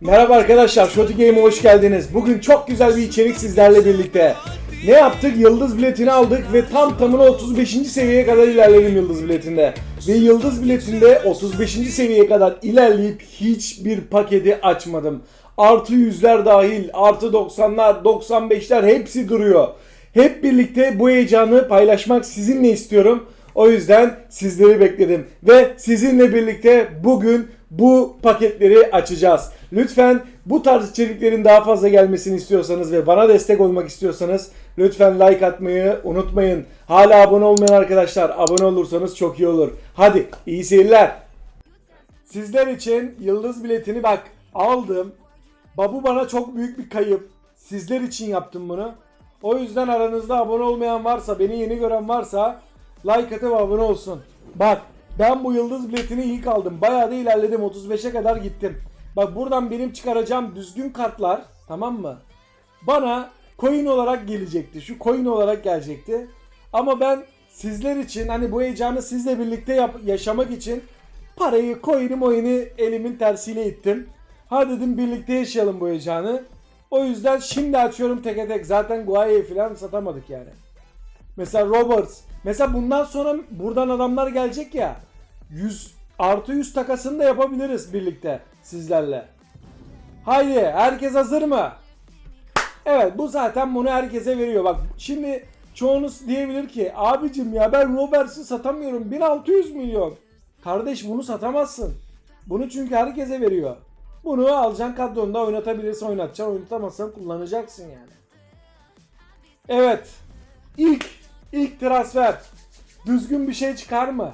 Merhaba arkadaşlar, Shotty Game'e hoş geldiniz. Bugün çok güzel bir içerik sizlerle birlikte. Ne yaptık? Yıldız biletini aldık ve tam tamına 35. seviyeye kadar ilerledim Yıldız biletinde. Ve Yıldız biletinde 35. seviyeye kadar ilerleyip hiçbir paketi açmadım. Artı yüzler dahil, artı 90'lar, 95'ler hepsi duruyor. Hep birlikte bu heyecanı paylaşmak sizinle istiyorum. O yüzden sizleri bekledim. Ve sizinle birlikte bugün bu paketleri açacağız. Lütfen bu tarz içeriklerin daha fazla gelmesini istiyorsanız ve bana destek olmak istiyorsanız lütfen like atmayı unutmayın. Hala abone olmayan arkadaşlar abone olursanız çok iyi olur. Hadi iyi seyirler. Sizler için yıldız biletini bak aldım. Babu bana çok büyük bir kayıp. Sizler için yaptım bunu. O yüzden aranızda abone olmayan varsa, beni yeni gören varsa like atıp abone olsun. Bak ben bu yıldız biletini ilk aldım. Bayağı da ilerledim. 35'e kadar gittim. Bak buradan benim çıkaracağım düzgün kartlar tamam mı? Bana coin olarak gelecekti. Şu coin olarak gelecekti. Ama ben sizler için hani bu heyecanı sizle birlikte yap- yaşamak için parayı, coin'i, moini elimin tersiyle ittim. Ha dedim birlikte yaşayalım bu heyecanı. O yüzden şimdi açıyorum tek tek. Zaten Guaya'yı falan satamadık yani. Mesela Roberts. Mesela bundan sonra buradan adamlar gelecek ya. 100 artı 100 takasını da yapabiliriz birlikte sizlerle. Haydi herkes hazır mı? Evet bu zaten bunu herkese veriyor. Bak şimdi çoğunuz diyebilir ki abicim ya ben Roberts'i satamıyorum 1600 milyon. Kardeş bunu satamazsın. Bunu çünkü herkese veriyor. Bunu alacaksın kadronda oynatabilirsin oynatacaksın oynatamazsan kullanacaksın yani. Evet. İlk ilk transfer. Düzgün bir şey çıkar mı?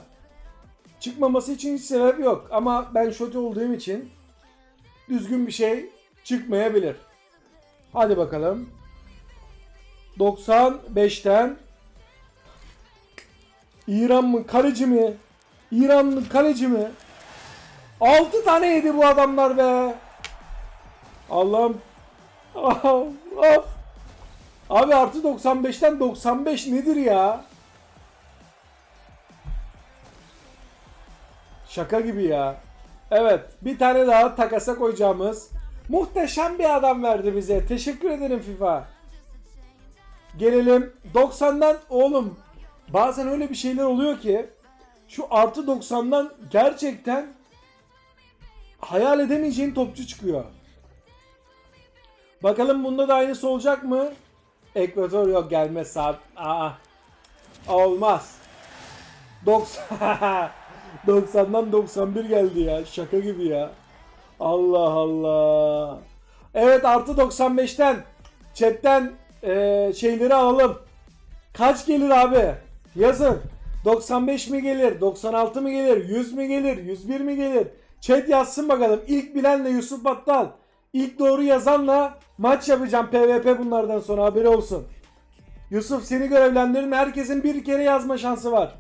Çıkmaması için hiç sebep yok ama ben şoti olduğum için düzgün bir şey çıkmayabilir. Hadi bakalım. 95'ten İran mı kaleci mi? İran mı kaleci mi? 6 tane yedi bu adamlar be. Allah'ım. Of, of. Abi artı 95'ten 95 nedir ya? Şaka gibi ya. Evet bir tane daha takasa koyacağımız muhteşem bir adam verdi bize. Teşekkür ederim FIFA. Gelelim 90'dan oğlum bazen öyle bir şeyler oluyor ki şu artı 90'dan gerçekten hayal edemeyeceğin topçu çıkıyor. Bakalım bunda da aynısı olacak mı? Ekvator yok gelmez saat. Aa. Olmaz. 90 90'dan 91 geldi ya. Şaka gibi ya. Allah Allah. Evet artı 95'ten chatten eee, şeyleri alalım. Kaç gelir abi? Yazın. 95 mi gelir? 96 mı gelir? 100 mi gelir? 101 mi gelir? Chat yazsın bakalım. İlk bilenle Yusuf Battal. İlk doğru yazanla maç yapacağım PvP bunlardan sonra haberi olsun. Yusuf seni görevlendirin. Herkesin bir kere yazma şansı var.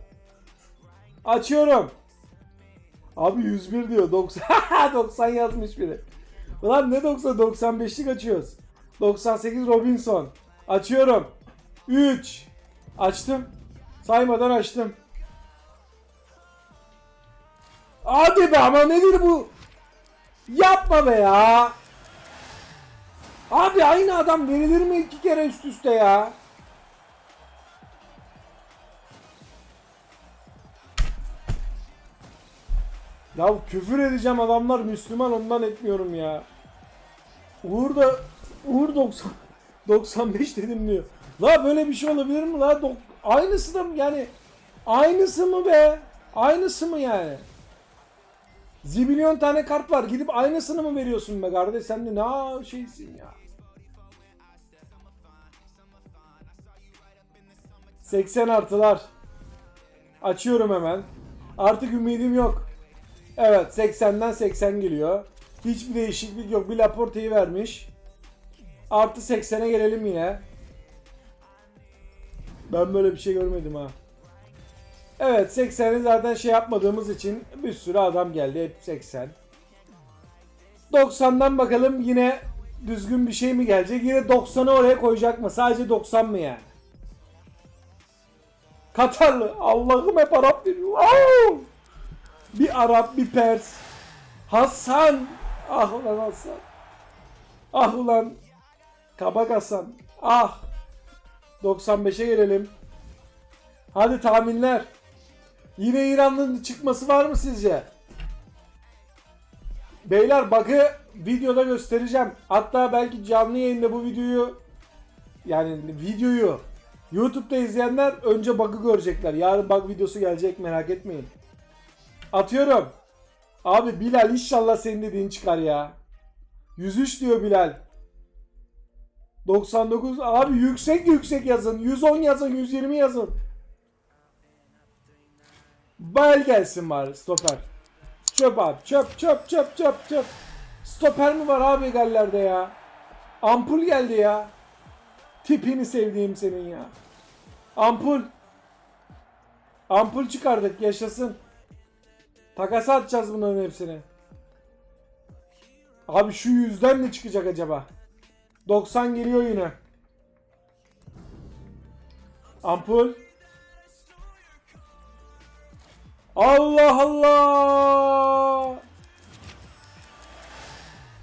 Açıyorum. Abi 101 diyor. 90 90 yazmış biri. Ulan ne 90 95'lik açıyoruz. 98 Robinson. Açıyorum. 3 Açtım. Saymadan açtım. Hadi be ama nedir bu? Yapma be ya. Abi aynı adam verilir mi iki kere üst üste ya? Ya küfür edeceğim adamlar Müslüman ondan etmiyorum ya. Uğur da Uğur 90 95 dedim diyor. La böyle bir şey olabilir mi la? Aynısı da mı yani? Aynısı mı be? Aynısı mı yani? Zibilyon tane kart var. Gidip aynısını mı veriyorsun be kardeş? Sen de ne şeysin ya? 80 artılar. Açıyorum hemen. Artık ümidim yok. Evet 80'den 80 geliyor. Hiçbir değişiklik yok. Bir Laporte'yi vermiş. Artı 80'e gelelim yine. Ben böyle bir şey görmedim ha. Evet 80'i zaten şey yapmadığımız için bir sürü adam geldi. Hep 80. 90'dan bakalım yine düzgün bir şey mi gelecek? Yine 90'ı oraya koyacak mı? Sadece 90 mı yani? Katarlı. Allah'ım hep Arap veriyor. Au! Bir Arap, bir Pers. Hasan. Ah lan Hasan. Ah ulan. Kabak Hasan. Ah. 95'e gelelim. Hadi tahminler. Yine İran'ın çıkması var mı sizce? Beyler bug'ı videoda göstereceğim. Hatta belki canlı yayında bu videoyu yani videoyu YouTube'da izleyenler önce bug'ı görecekler. Yarın bug videosu gelecek merak etmeyin. Atıyorum. Abi Bilal inşallah senin dediğin çıkar ya. 103 diyor Bilal. 99 abi yüksek yüksek yazın. 110 yazın, 120 yazın. Bel gelsin bari stoper. Çöp abi çöp çöp çöp çöp çöp. Stoper mi var abi gallerde ya? Ampul geldi ya. Tipini sevdiğim senin ya. Ampul. Ampul çıkardık yaşasın. Takasa atacağız bunların hepsini. Abi şu yüzden ne çıkacak acaba? 90 geliyor yine. Ampul. Allah Allah.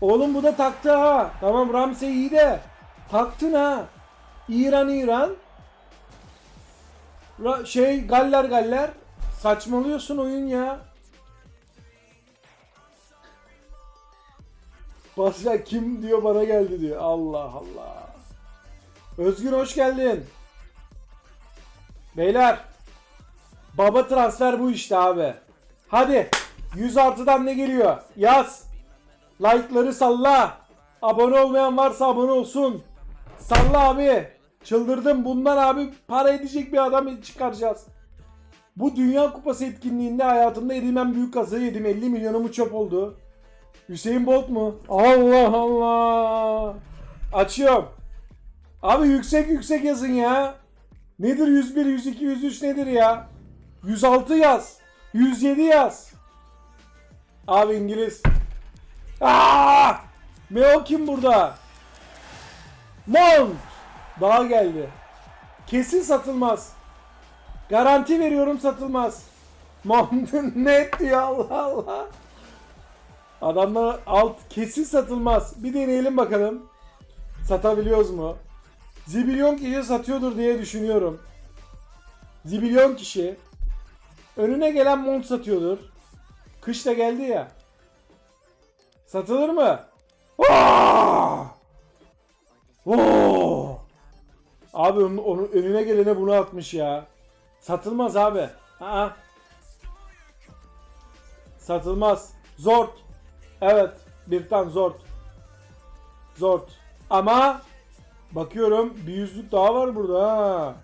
Oğlum bu da taktı ha. Tamam Ramsey iyi de. Taktın ha. İran İran. Şey Galler Galler. Saçmalıyorsun oyun ya. Basya kim diyor bana geldi diyor. Allah Allah. Özgür hoş geldin. Beyler. Baba transfer bu işte abi. Hadi. 100 artıdan ne geliyor? Yaz. Like'ları salla. Abone olmayan varsa abone olsun. Salla abi. Çıldırdım. Bundan abi para edecek bir adam çıkaracağız. Bu Dünya Kupası etkinliğinde hayatımda yediğim en büyük kazığı yedim. 50 milyonumu çöp oldu. Hüseyin Bolt mu? Allah Allah. Açıyorum. Abi yüksek yüksek yazın ya. Nedir 101, 102, 103 nedir ya? 106 yaz. 107 yaz. Abi İngiliz. Aa! Meo kim burada? Mount. Daha geldi. Kesin satılmaz. Garanti veriyorum satılmaz. Mount net diyor Allah Allah. Adamlar alt kesin satılmaz. Bir deneyelim bakalım. Satabiliyoruz mu? Zibilyon kişi satıyordur diye düşünüyorum. Zibilyon kişi. Önüne gelen mont satıyordur. Kış da geldi ya. Satılır mı? Aa! Oo! Abi onun, onun önüne gelene bunu atmış ya. Satılmaz abi. Aa. Satılmaz. Zort. Evet. Bir tane zort. Zort. Ama bakıyorum bir yüzlük daha var burada ha.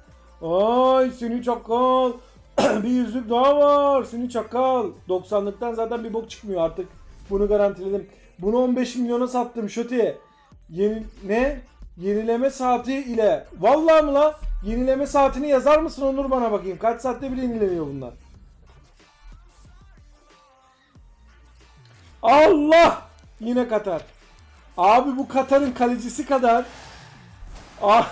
Ay seni çakal. bir yüzlük daha var. Seni çakal. 90'lıktan zaten bir bok çıkmıyor artık. Bunu garantiledim. Bunu 15 milyona sattım Şoti. Yeni ne? Yenileme saati ile. Vallahi mı la? Yenileme saatini yazar mısın Onur bana bakayım. Kaç saatte bir yenileniyor bunlar? Allah! Yine Katar. Abi bu Katar'ın kalecisi kadar. Ah!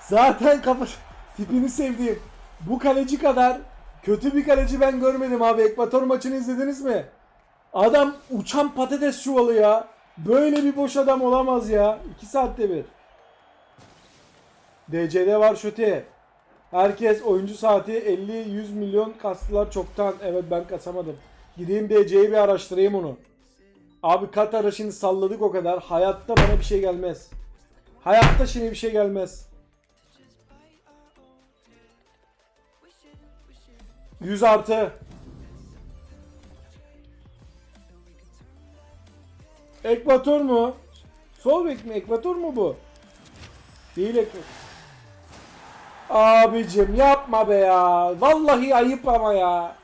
Zaten kafa tipini sevdiğim. Bu kaleci kadar kötü bir kaleci ben görmedim abi. Ekvator maçını izlediniz mi? Adam uçan patates çuvalı ya. Böyle bir boş adam olamaz ya. 2 saatte bir. DC'de var şöte. Herkes oyuncu saati 50-100 milyon kastılar çoktan. Evet ben kasamadım. Gideyim DC'yi bir araştırayım onu. Abi Katar'a şimdi salladık o kadar. Hayatta bana bir şey gelmez. Hayatta şimdi bir şey gelmez. 100 artı. Ekvator mu? Sol bek mi? Ekvator mu bu? Değil ekvator. Abicim yapma be ya. Vallahi ayıp ama ya.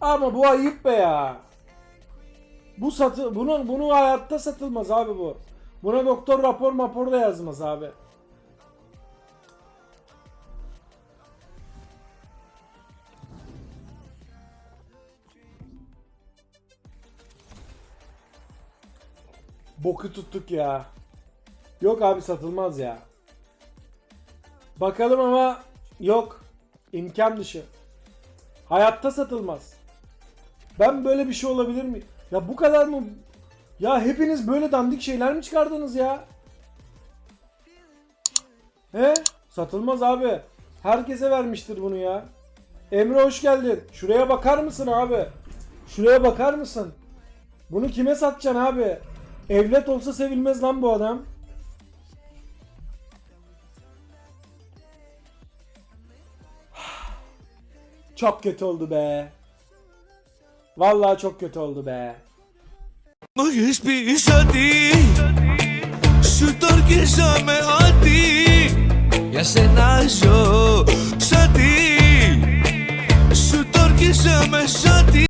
Ama bu ayıp be ya. Bu satı bunu bunu hayatta satılmaz abi bu. Buna doktor rapor rapor da yazmaz abi. Boku tuttuk ya. Yok abi satılmaz ya. Bakalım ama yok. İmkan dışı. Hayatta satılmaz. Ben böyle bir şey olabilir mi? Ya bu kadar mı? Ya hepiniz böyle dandik şeyler mi çıkardınız ya? He? Satılmaz abi. Herkese vermiştir bunu ya. Emre hoş geldin. Şuraya bakar mısın abi? Şuraya bakar mısın? Bunu kime satacaksın abi? Evlet olsa sevilmez lan bu adam. Çok kötü oldu be. Vallahi çok kötü oldu be. Μου έχεις πει ότι Σου το ορκίζομαι ότι Για σένα ζω Σ' ότι Σου το ορκίζομαι σ' ότι